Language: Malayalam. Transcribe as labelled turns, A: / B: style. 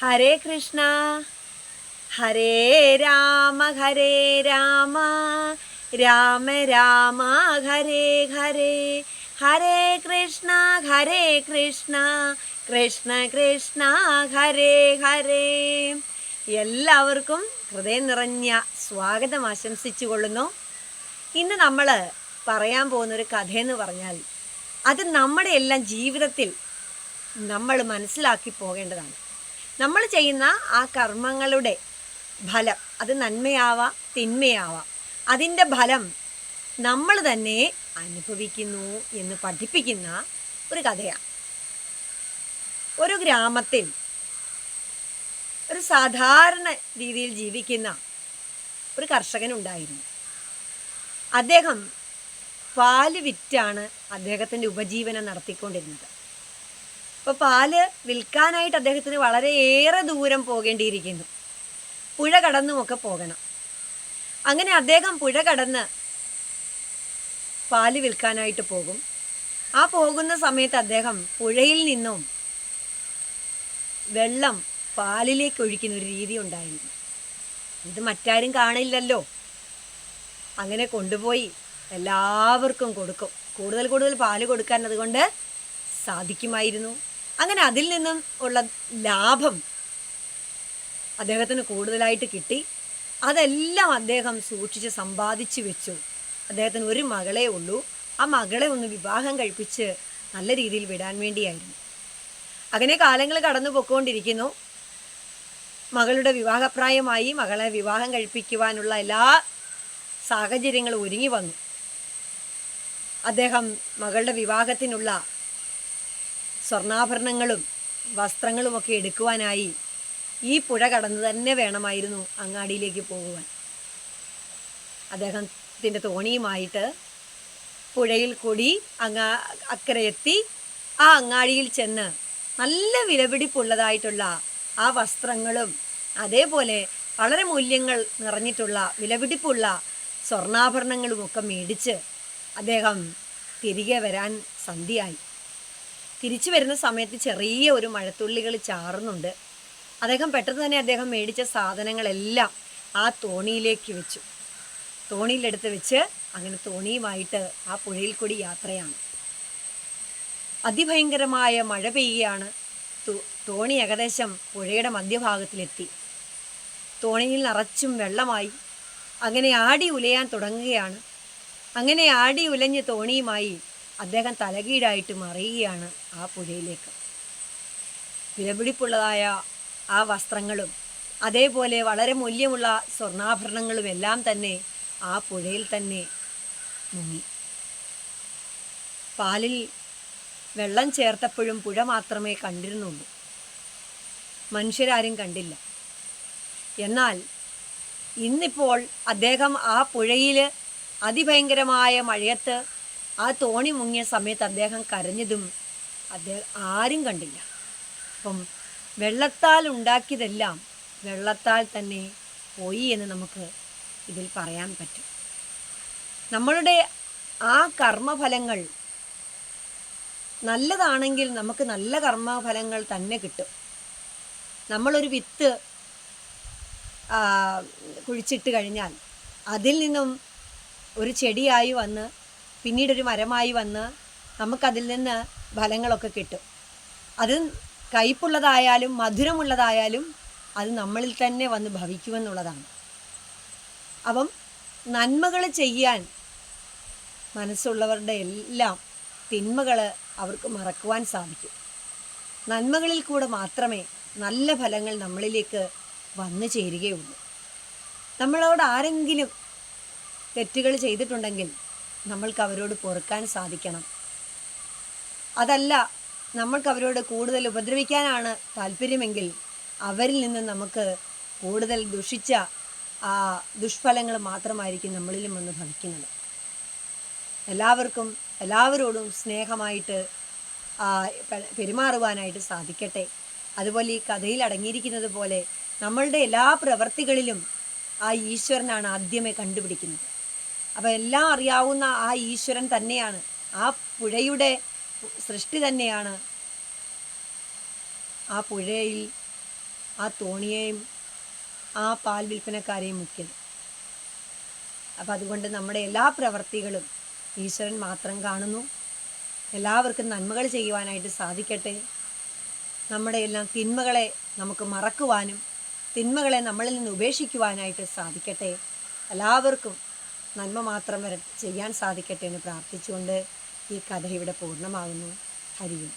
A: ഹരേ കൃഷ്ണ. ഹരേ രാമ ഹരേ രാമ. രാമ രാമ ഹരേ ഹരേ. ഹരേ കൃഷ്ണ ഹരേ കൃഷ്ണ. കൃഷ്ണ കൃഷ്ണ ഹരേ ഹരേ. എല്ലാവർക്കും ഹൃദയം നിറഞ്ഞ സ്വാഗതം ആശംസിച്ചു കൊള്ളുന്നു ഇന്ന് നമ്മൾ പറയാൻ പോകുന്ന ഒരു കഥയെന്ന് പറഞ്ഞാൽ അത് നമ്മുടെ എല്ലാം ജീവിതത്തിൽ നമ്മൾ മനസ്സിലാക്കി പോകേണ്ടതാണ്. നമ്മൾ ചെയ്യുന്ന ആ കർമ്മങ്ങളുടെ ഫലം അത് നന്മയാവാം തിന്മയാവാം. അതിന്റെ ഫലം നമ്മൾ തന്നെ അനുഭവിക്കുന്നു എന്ന് പഠിപ്പിക്കുന്ന ഒരു കഥയാണ്. ഒരു ഗ്രാമത്തിൽ ഒരു സാധാരണ രീതിയിൽ ജീവിക്കുന്ന ഒരു കർഷകനുണ്ടായിരുന്നു. അദ്ദേഹം പാൽ വിറ്റാണ് അദ്ദേഹത്തിന്റെ ഉപജീവനം നടത്തിക്കൊണ്ടിരുന്നത്. അപ്പോൾ പാൽ വിൽക്കാനായിട്ട് അദ്ദേഹത്തിന് വളരെയേറെ ദൂരം പോകേണ്ടിയിരിക്കുന്നു. പുഴ കടന്നുമൊക്കെ പോകണം. അങ്ങനെ അദ്ദേഹം പുഴ കടന്ന് പാൽ വിൽക്കാനായിട്ട് പോകും. ആ പോകുന്ന സമയത്ത് അദ്ദേഹം പുഴയിൽ നിന്നും വെള്ളം പാലിലേക്ക് ഒഴിക്കുന്ന ഒരു രീതി ഉണ്ടായിരുന്നു. ഇത് മറ്റാരും കാണില്ലല്ലോ. അങ്ങനെ കൊണ്ടുപോയി എല്ലാവർക്കും കൊടുക്കും. കൂടുതൽ കൂടുതൽ പാൽ കൊടുക്കാൻ അതുകൊണ്ട് സാധിക്കുമായിരുന്നു. അങ്ങനെ അതിൽ നിന്നും ഉള്ള ലാഭം അദ്ദേഹത്തിന് കൂടുതലായിട്ട് കിട്ടി. അതെല്ലാം അദ്ദേഹം സൂക്ഷിച്ച് സമ്പാദിച്ചു വെച്ചു. അദ്ദേഹത്തിന് ഒരു മകളേ ഉള്ളൂ. ആ മകളെ ഒന്ന് വിവാഹം കഴിപ്പിച്ച് നല്ല രീതിയിൽ വിടാൻ വേണ്ടിയായിരുന്നു. അങ്ങനെ കാലങ്ങൾ കടന്നു പൊക്കോണ്ടിരിക്കുന്നു. മകളുടെ വിവാഹപ്രായമായി മകളെ വിവാഹം കഴിപ്പിക്കുവാനുള്ള എല്ലാ സാഹചര്യങ്ങളും ഒരുങ്ങി വന്നു. അദ്ദേഹം മകളുടെ വിവാഹത്തിനുള്ള സ്വർണാഭരണങ്ങളും വസ്ത്രങ്ങളുമൊക്കെ എടുക്കുവാനായി ഈ പുഴ കടന്നു തന്നെ വേണമായിരുന്നു അങ്ങാടിയിലേക്ക് പോകുവാൻ. അദ്ദേഹത്തിന്റെ തോണിയുമായിട്ട് പുഴയിൽ കൂടി അങ്ങാ അക്കരെ എത്തി ആ അങ്ങാടിയിൽ ചെന്ന് നല്ല വിലപിടിപ്പുള്ളതായിട്ടുള്ള ആ വസ്ത്രങ്ങളും അതേപോലെ വളരെ മൂല്യങ്ങൾ നിറഞ്ഞിട്ടുള്ള വിലപിടിപ്പുള്ള സ്വർണാഭരണങ്ങളുമൊക്കെ മേടിച്ച് അദ്ദേഹം തിരികെ വരാൻ സന്ധ്യയായി തിരിച്ചു വരുന്ന സമയത്ത് ചെറിയ ഒരു മഴത്തുള്ളികൾ ചാറുന്നുണ്ട്. അദ്ദേഹം പെട്ടെന്ന് തന്നെ അദ്ദേഹം മേടിച്ച സാധനങ്ങളെല്ലാം ആ തോണിയിലേക്ക് വെച്ചു. തോണിയിലെടുത്ത് വെച്ച് അങ്ങനെ തോണിയുമായിട്ട് ആ പുഴയിൽ കൂടി യാത്രയാണ്. അതിഭയങ്കരമായ മഴ പെയ്യുകയാണ്. തോണി ഏകദേശം പുഴയുടെ മധ്യഭാഗത്തിലെത്തി. തോണിയിൽ നിറച്ചും വെള്ളമായി. അങ്ങനെ ആടി ഉലയാൻ തുടങ്ങുകയാണ്. അങ്ങനെ ആടി ഉലഞ്ഞ് തോണിയുമായി അദ്ദേഹം തലകീഴായിട്ട് മറിയുകയാണ് ആ പുഴയിലേക്ക്. വിലപിടിപ്പുള്ളതായ ആ വസ്ത്രങ്ങളും അതേപോലെ വളരെ മൂല്യമുള്ള സ്വർണാഭരണങ്ങളും എല്ലാം തന്നെ ആ പുഴയിൽ തന്നെ മുങ്ങി. പാലിൽ വെള്ളം ചേർത്തപ്പോഴും പുഴ മാത്രമേ കണ്ടിരുന്നുള്ളൂ. മനുഷ്യരാരും കണ്ടില്ല. എന്നാൽ ഇന്നിപ്പോൾ അദ്ദേഹം ആ പുഴയിൽ അതിഭയങ്കരമായ മഴയത്ത് ആ തോണി മുങ്ങിയ സമയത്ത് അദ്ദേഹം കരഞ്ഞതും അദ്ദേഹം ആരും കണ്ടില്ല. അപ്പം വെള്ളത്താൽ ഉണ്ടാക്കിയതെല്ലാം വെള്ളത്താൽ തന്നെ പോയി എന്ന് നമുക്ക് ഇതിൽ പറയാൻ പറ്റും. നമ്മളുടെ ആ കർമ്മഫലങ്ങൾ നല്ലതാണെങ്കിൽ നമുക്ക് നല്ല കർമ്മഫലങ്ങൾ തന്നെ കിട്ടും. നമ്മളൊരു വിത്ത് കുഴിച്ചിട്ട് കഴിഞ്ഞാൽ അതിൽ നിന്നും ഒരു ചെടിയായി വന്ന് പിന്നീടൊരു മരമായി വന്ന് നമുക്കതിൽ നിന്ന് ഫലങ്ങളൊക്കെ കിട്ടും. അത് കയ്പുള്ളതായാലും മധുരമുള്ളതായാലും അത് നമ്മളിൽ തന്നെ വന്ന് ഭവിക്കുമെന്നുള്ളതാണ്. അപ്പം നന്മകൾ ചെയ്യാൻ മനസ്സുള്ളവരുടെ എല്ലാം തിന്മകൾ അവർക്ക് മറക്കുവാൻ സാധിക്കും. നന്മകളിൽ കൂടെ മാത്രമേ നല്ല ഫലങ്ങൾ നമ്മളിലേക്ക് വന്നു ചേരുകയുള്ളൂ. നമ്മളോട് ആരെങ്കിലും തെറ്റുകൾ ചെയ്തിട്ടുണ്ടെങ്കിൽ നമ്മൾക്ക് അവരോട് പൊറുക്കാൻ സാധിക്കണം. അതല്ല നമ്മൾക്ക് അവരോട് കൂടുതൽ ഉപദ്രവിക്കാനാണ് താല്പര്യമെങ്കിൽ അവരിൽ നിന്ന് നമുക്ക് കൂടുതൽ ദുഷിച്ച ആ ദുഷ്ഫലങ്ങൾ മാത്രമായിരിക്കും നമ്മളിലും വന്ന് ഭവിക്കുന്നത്. എല്ലാവർക്കും എല്ലാവരോടും സ്നേഹമായിട്ട് പെരുമാറുവാനായിട്ട് സാധിക്കട്ടെ. അതുപോലെ ഈ കഥയിൽ അടങ്ങിയിരിക്കുന്നത് പോലെ നമ്മളുടെ എല്ലാ പ്രവർത്തികളിലും ആ ഈശ്വരനാണ് ആദ്യമേ കണ്ടുപിടിക്കുന്നത്. അപ്പോൾ എല്ലാം അറിയാവുന്ന ആ ഈശ്വരൻ തന്നെയാണ്. ആ പുഴയുടെ സൃഷ്ടി തന്നെയാണ്. ആ പുഴയിൽ ആ തോണിയെയും ആ പാൽ വിൽപ്പനക്കാരെയും മുക്കിയത്. അപ്പം അതുകൊണ്ട് നമ്മുടെ എല്ലാ പ്രവർത്തികളും ഈശ്വരൻ മാത്രം കാണുന്നു. എല്ലാവർക്കും നന്മകൾ ചെയ്യുവാനായിട്ട് സാധിക്കട്ടെ. നമ്മുടെ എല്ലാം തിന്മകളെ നമുക്ക് മറക്കുവാനും തിന്മകളെ നമ്മളിൽ നിന്ന് ഉപേക്ഷിക്കുവാനായിട്ട് സാധിക്കട്ടെ. എല്ലാവർക്കും നന്മ മാത്രം വര ചെയ്യാൻ സാധിക്കട്ടെ എന്ന് പ്രാർത്ഥിച്ചുകൊണ്ട് ഈ കഥ ഇവിടെ പൂർണമാകുന്നു. ഹരിയും